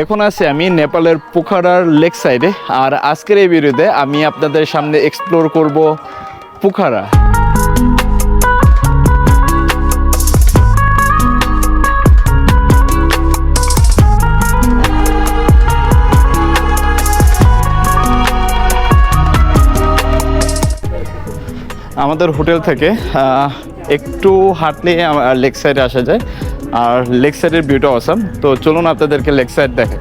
এখন আছি আমি নেপালের পোখারার লেক সাইডে, আর আজকের এই ভিডিওতে আমি আপনাদের সামনে এক্সপ্লোর করব পোখারা। আমাদের হোটেল থেকে একটু হাঁটলে লেক সাইডে আসা যায়। আর লেক সাইডের ভিউটা অসাম তো চলুন আপনাদেরকে লেক সাইড দেখে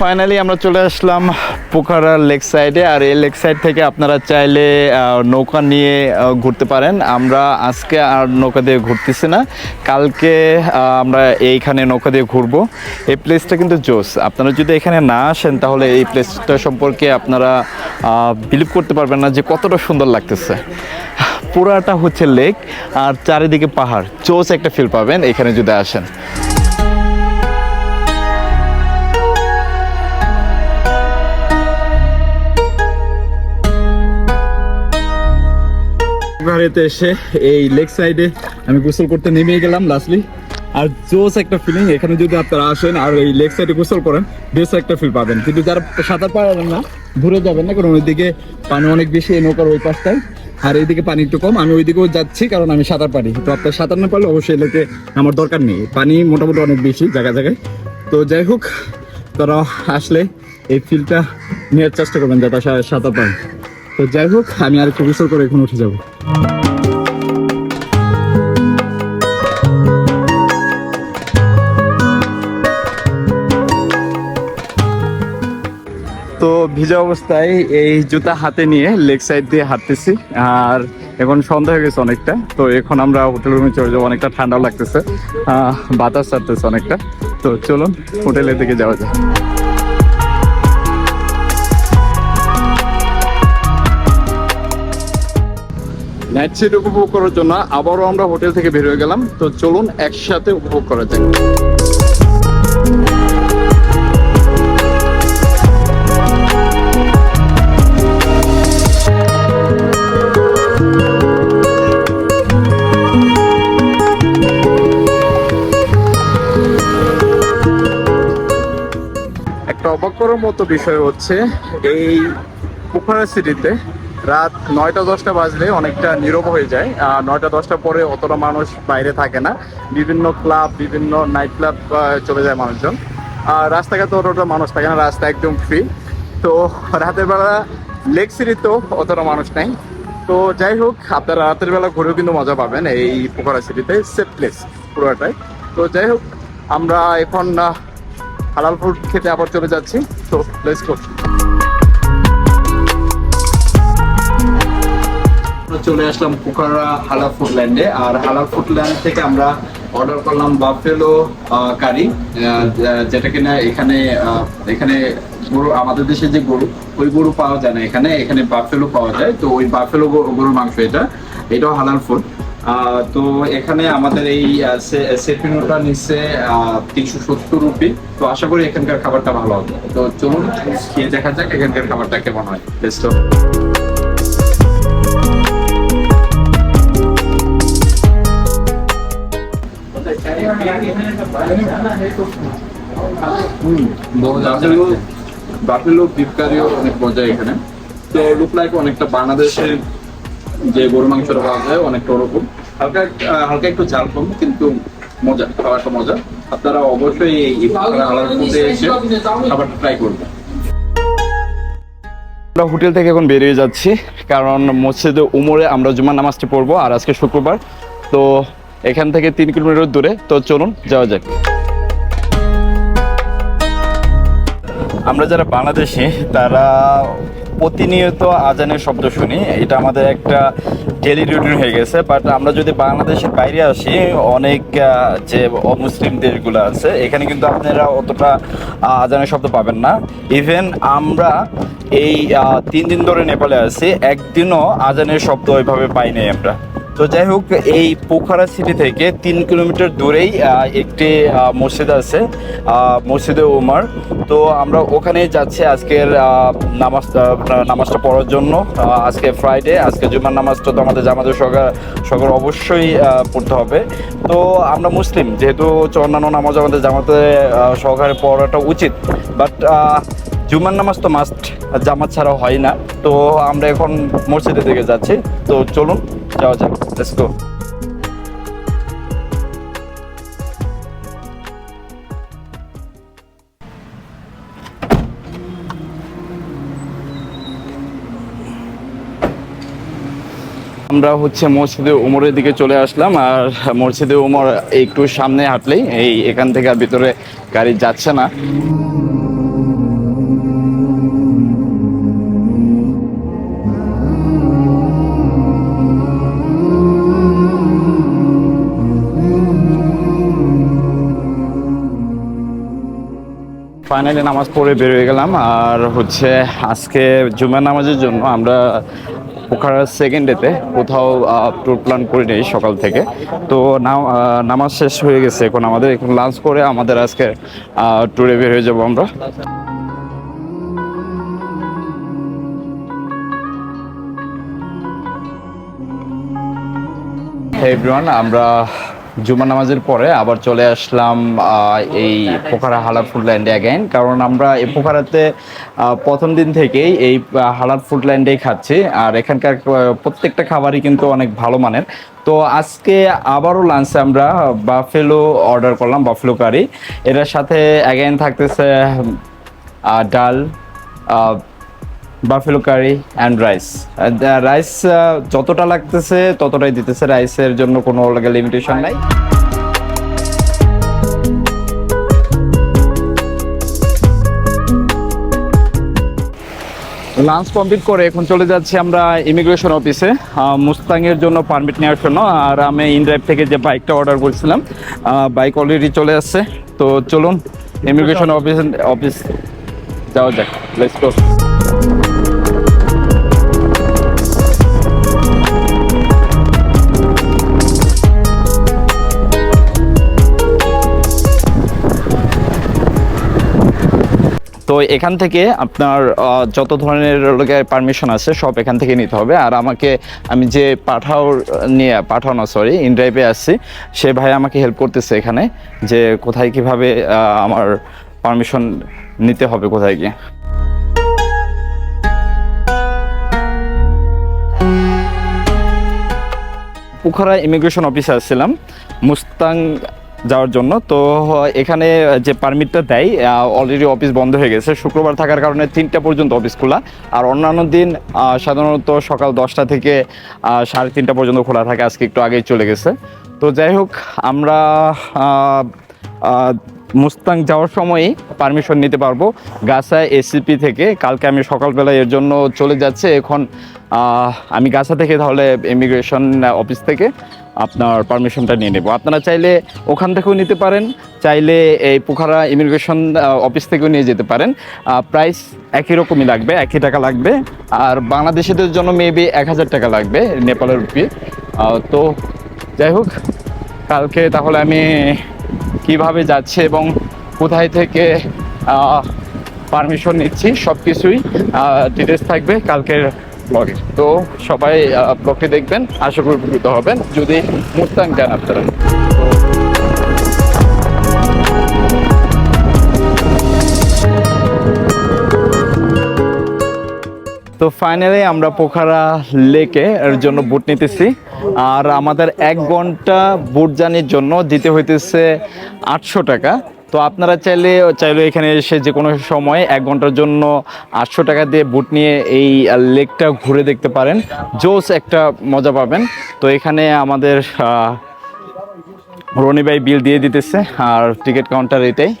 ফাইনালি আমরা চলে আসলাম পোখারার লেক সাইডে আর এই লেক সাইড থেকে আপনারা চাইলে নৌকা নিয়ে ঘুরতে পারেন। আমরা আজকে আর নৌকা দিয়ে ঘুরতেছি না। কালকে আমরা এইখানে নৌকা দিয়ে ঘুরবো। এই প্লেসটা কিন্তু জোস। আপনারা যদি এখানে না আসেন, তাহলে এই প্লেসটা সম্পর্কে আপনারা বিলিভ করতে পারবেন না যে কতটা সুন্দর লাগতেছে। পুরাটা হচ্ছে লেক আর চারিদিকে পাহাড়। জোস একটা ফিল পাবেন, এখানে যদি আসেন। বাড়িতে এসে এই লেক সাইডে আমি গোসল করতে নেমে গেলাম লাস্টলি আর জোস একটা ফিলিং এখানে যদি আপনারা আসেন আর এই লেক সাইডে গোসল করেন, বেশ একটা ফিল পাবেন। কিন্তু যারা সাঁতার পারবেন না ঘুরে যাবেন না, কারণ ওইদিকে পানি অনেক বেশি নৌকার ওই পাশটায়। আর এইদিকে পানি একটু কম, আমি ওইদিকেও যাচ্ছি কারণ আমি সাঁতার পারি। তো আপনার সাঁতার না পারলে অবশ্যই এলাকে আমার দরকার নেই। পানি মোটামুটি অনেক বেশি জায়গায় জায়গায়। তো যাই হোক, তারা আসলে এই ফিলটা নেওয়ার চেষ্টা করবেন যাতে সাঁতার পান তো যাই হোক, আমি আর একটু করে এখন উঠে যাব। তো ভিজা অবস্থায় এই জুতা হাতে নিয়ে লেগ সাইড দিয়ে হাঁটতেছি। আর এখন সন্ধ্যা হয়ে গেছে অনেকটা, তো এখন আমরা হোটেল রুমে চলে যাব। অনেকটা ঠান্ডাও লাগতেছে বাতাস ছাড়তেছে অনেকটা। তো চলুন হোটেলের দিকে যাওয়া যায় নাইট উপভোগ করার জন্য আবারও আমরা হোটেল থেকে বের হয়ে গেলাম। তো চলুন একসাথে উপভোগ করা যায় করার মতো বিষয় হচ্ছে এই পোখারা সিটিতে রাত নয়টা দশটা বাজলে অনেকটা নীরব হয়ে যায়। আর নয়টা দশটা পরে অতটা মানুষ বাইরে থাকে না। বিভিন্ন ক্লাব, বিভিন্ন নাইট ক্লাব চলে যায় মানুষজন। আর রাস্তাঘাটে অতটা মানুষ থাকে না, রাস্তা একদম ফ্রি তো রাতের বেলা লেক সিটিতেও অতটা মানুষ নাই। তো যাই হোক, আপনারা রাতের বেলা ঘুরেও কিন্তু মজা পাবেন এই পোখারা সিটিতে সেফ প্লেস পুরোটাই। তো যাই হোক, আমরা এখন হালাল ফুড খেতে আবার চলে যাচ্ছি। তো লেটস গো চলে আসলাম পোখারা হালাল ফুড ল্যান্ডে। আর হালাল ফুড ল্যান্ড থেকে আমরা অর্ডার করলাম বাফেলো কারি। যেটা কিনা এখানে এখানে গরু, আমাদের দেশে যে গরু, ওই গরু পাওয়া যায় না এখানে। এখানে বাফেলো পাওয়া যায়। তো ওই বাফেলো গরুর মাংস এটা। এটাও হালাল ফুড। তো এখানে আমাদের এই সেফিনোটা নিচ্ছে তিনশো সত্তর রুপি। তো আশা করি এখানকার খাবারটা ভালো হবে। তো চলুন খেয়ে দেখা যাক এখানকার খাবারটা কেমন হয়। বেস্ট বাফেলো বিফ কারিও অনেক মজা এখানে। তো লুক লাইক অনেকটা বাংলাদেশের যে গরু মাংসটা পাওয়া যায়, অনেকটা ওরকম। হালকা হালকা একটু ঝাল কম, কিন্তু মজা খাবারটা মজা। আপনারা অবশ্যই এই ফুডে এসে খাবারটা ট্রাই করবেন আমরা হোটেল থেকে এখন বেরিয়ে যাচ্ছি, কারণ মসজিদে উমরে আমরা জুমার নামাজটি পড়ব আর আজকে শুক্রবার। তো এখান থেকে তিন কিলোমিটার দূরে, তো চলুন যাওয়া যাক। আমরা যারা বাংলাদেশি, তারা প্রতিনিয়ত আজানের শব্দ শুনি, এটা আমাদের একটা ডেলি রুটিন হয়ে গেছে বাট আমরা যদি বাংলাদেশের বাইরে আসি, অনেক যে অমুসলিম দেশগুলো আছে, এখানে কিন্তু আপনারা অতটা আজানের শব্দ পাবেন না। ইভেন আমরা এই তিন দিন ধরে নেপালে আছি, একদিনও আজানের শব্দ ওইভাবে পাইনি আমরা। তো যাই হোক, এই পোখারা সিটি থেকে তিন কিলোমিটার দূরেই একটি মসজিদ আছে মসজিদে উমার। তো আমরা ওখানে যাচ্ছি আজকের নামাজ নামাজটা পড়ার জন্য। আজকে ফ্রাইডে আজকে জুমার নামাজটা তো আমাদের জামাতের সরকার সরকার অবশ্যই পড়তে হবে। তো আমরা মুসলিম, যেহেতু অন্যান্য নামাজ আমাদের জামাতে সহকারে পড়াটা উচিত। বাট জুমার নামাজ তো মাস্ট জামাত ছাড়া হয় না। তো আমরা এখন মসজিদের দিকে যাচ্ছি। তো চলুন যাওয়া যাক লেটস গো আমরা হচ্ছে মসজিদে উমরের দিকে চলে আসলাম, আর মসজিদে উমর একটু সামনে হাঁটলেই এই এখান থেকে ভিতরে গাড়ি যাচ্ছে না। ফাইনালি নামাজ পড়ে বের হয়ে গেলাম। আর হচ্ছে আজকে জুমার নামাজের জন্য আমরা পোখারার সেকেন্ড ডেতে কোথাও ট্যুর প্ল্যান করে নেই সকাল থেকে। তো নামাজ শেষ হয়ে গেছে। এখন আমাদের এখন লাঞ্চ করে আমাদের আজকে ট্যুরে বের হয়ে যাব আমরা। এভরিওয়ান আমরা জুমা নামাজের পরে আবার চলে আসলাম এই পোখারা হালার ফুড ল্যান্ডে অ্যাগেন কারণ আমরা এই পোখারাতে প্রথম দিন থেকেই এই হালার ফুড ল্যান্ডেই খাচ্ছি, আর এখানকার প্রত্যেকটা খাবারই কিন্তু অনেক ভালো মানের। তো আজকে আবারও লাঞ্চে আমরা বাফেলো অর্ডার করলাম, বাফেলো কারি। এটার সাথে অ্যাগেন থাকতেছে ডাল buffalo curry and rice rice যতটা লাগতেছে ততটাই দিতেছে। রাইসের জন্য কোনো লিমিটেশন নাই। লাঞ্চ কমপ্লিট করে এখন চলে যাচ্ছি আমরা ইমিগ্রেশন অফিসে মুস্তাংয়ের জন্য পারমিট নেওয়ার জন্য। আর আমি ইনড্রাইভ থেকে যে বাইকটা অর্ডার করেছিলাম বাইক অলরেডি চলে আসছে। তো চলুন ইমিগ্রেশন অফিস অফিস যাওয়া যাক। লেটস গো তো এখান থেকে আপনার যত ধরনের পারমিশন আছে, সব এখান থেকে নিতে হবে। আর আমাকে, আমি যে পাঠাও নিয়ে পাঠাও না সরি ইনড্রাইভে আসছি সে ভাই আমাকে হেল্প করতেছে এখানে, যে কোথায় কীভাবে আমার পারমিশন নিতে হবে, কোথায় গিয়ে। পুখারা ইমিগ্রেশন অফিসে আসছিলাম মুস্তাং যাওয়ার জন্য। তো এখানে যে পারমিটটা দেয় অলরেডি অফিস বন্ধ হয়ে গেছে। শুক্রবার থাকার কারণে তিনটা পর্যন্ত অফিস খোলা। আর অন্যান্য দিন সাধারণত সকাল দশটা থেকে সাড়ে তিনটা পর্যন্ত খোলা থাকে। আজকে একটু আগেই চলে গেছে। তো যাই হোক, আমরা মুস্তাং যাওয়ার সময়ই পারমিশন নিতে পারব। গাছা এসিপি থেকে। কালকে আমি সকালবেলা এর জন্য চলে যাচ্ছে। এখন আমি গাছা থেকে তাহলে ইমিগ্রেশন অফিস থেকে আপনার পারমিশনটা নিয়ে নেব। আপনারা চাইলে ওখান থেকেও নিতে পারেন। চাইলে এই পোখারা ইমিগ্রেশন অফিস থেকেও নিয়ে যেতে পারেন। প্রাইস একই রকমই লাগবে, একই টাকা লাগবে। আর বাংলাদেশিদের জন্য মেবি এক হাজার টাকা লাগবে নেপালের রুপি তো যাই হোক, কালকে তাহলে আমি কীভাবে যাচ্ছে এবং কোথায় থেকে পারমিশন নিচ্ছি সব কিছুই ডিটেলস থাকবে কালকের ব্লগে তো সবাই ব্লগটি দেখবেন, আশা করি উপকৃত হবেন। যদি মুস্তাং জান আপনারা তো ফাইনালি আমরা পোখারা লেকে এর জন্য বুট নিতেছি। আর আমাদের এক ঘণ্টা বুট জানির জন্য দিতে হইতেছে আটশো টাকা। তো আপনারা চাইলে চাইলে এখানে এসে যে কোনো সময় এক ঘণ্টার জন্য আটশো টাকা দিয়ে বুট নিয়ে এই লেকটা ঘুরে দেখতে পারেন। জোস একটা মজা পাবেন। তো এখানে আমাদের আহ, রনি ভাই বিল দিয়ে দিতেছে। আর টিকিট কাউন্টার এটাই।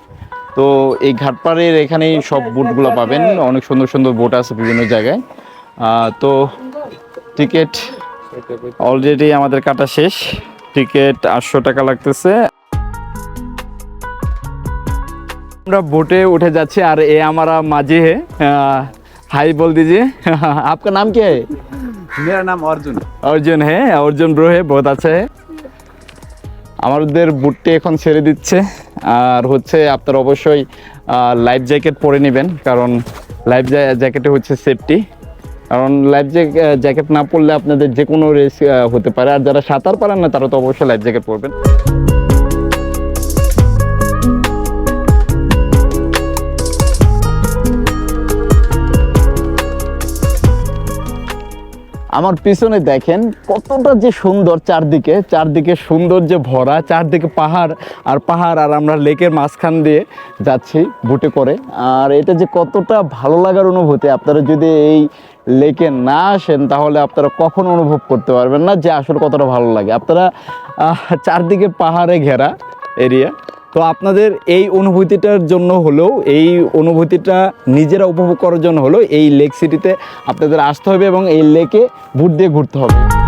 তো এই ঘাটপাড়ের এখানেই সব বুটগুলো পাবেন অনেক সুন্দর সুন্দর বুট আছে বিভিন্ন জায়গায় আহ, তো টিকিট অলরেডি আমাদের কাটা শেষ টিকিট আটশো টাকা লাগতেছে আমরা बोटे उठे जाच्छे और ये हमारा माझी है हाय बोल दीजिए आपका नाम क्या है मेरा नाम अर्जुन অর্জুন হ্যাঁ অর্জুন ব্রো হে বহুত আছে আমাদের বুটটি এখন ছেড়ে দিচ্ছে আর হচ্ছে আপনার অবশ্যই লাইফ জ্যাকেট পরে নেবেন, কারণ লাইফ জ্যাকেটে হচ্ছে সেফটি কারণ লাইফ জ্যাকেট না পরলে আপনাদের যে কোনো রেস হতে পারে। আর যারা সাঁতার পারেন না, তারা তো অবশ্যই লাইফ জ্যাকেট পরবেন। আমার পিছনে দেখেন কতটা যে সুন্দর চারদিকে চারদিকে সুন্দর যে ভরা, চারদিকে পাহাড়, আর পাহাড় আর আমরা লেকের মাঝখান দিয়ে যাচ্ছি বুটে করে। আর এটা যে কতটা ভালো লাগার অনুভূতি, আপনারা যদি এই লেকে না আসেন তাহলে আপনারা কখনো অনুভব করতে পারবেন না যে আসলে কতটা ভালো লাগে। আপনারা চারদিকে পাহাড়ে ঘেরা এরিয়া তো আপনাদের এই অনুভূতিটার জন্য হলেও, এই অনুভূতিটা নিজেরা উপভোগ করার জন্য হলেও এই লেক সিটিতে আপনাদের আসতে হবে এবং এই লেকে ভোট দিয়ে ঘুরতে হবে।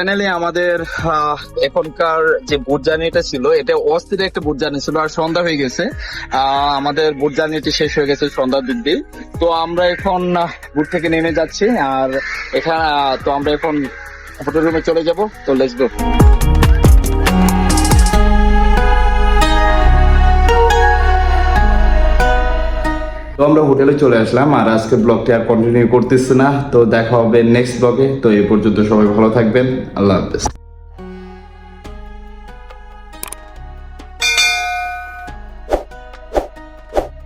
ফাইনালি আমাদের এখনকার যে বুট জার্নিটা ছিল, এটা অস্থির একটা বুট জার্নি ছিল, আর সন্ধ্যা হয়ে গেছে। আমাদের বুট জার্নিটি শেষ হয়ে গেছে সন্ধ্যার দিক দিয়ে। তো আমরা এখন বুট থেকে নেমে যাচ্ছি, আর এখানে তো আমরা এখন হোটেল রুমে চলে যাব, তো লেটস গো তো আমরা হোটেলে চলে আসলাম, আর আজকে ব্লগটি আর কন্টিনিউ করতেছি না। তো দেখা হবে নেক্সট ব্লগে তো এই পর্যন্ত সবাই ভালো থাকবেন। আল্লাহ হাফেজ।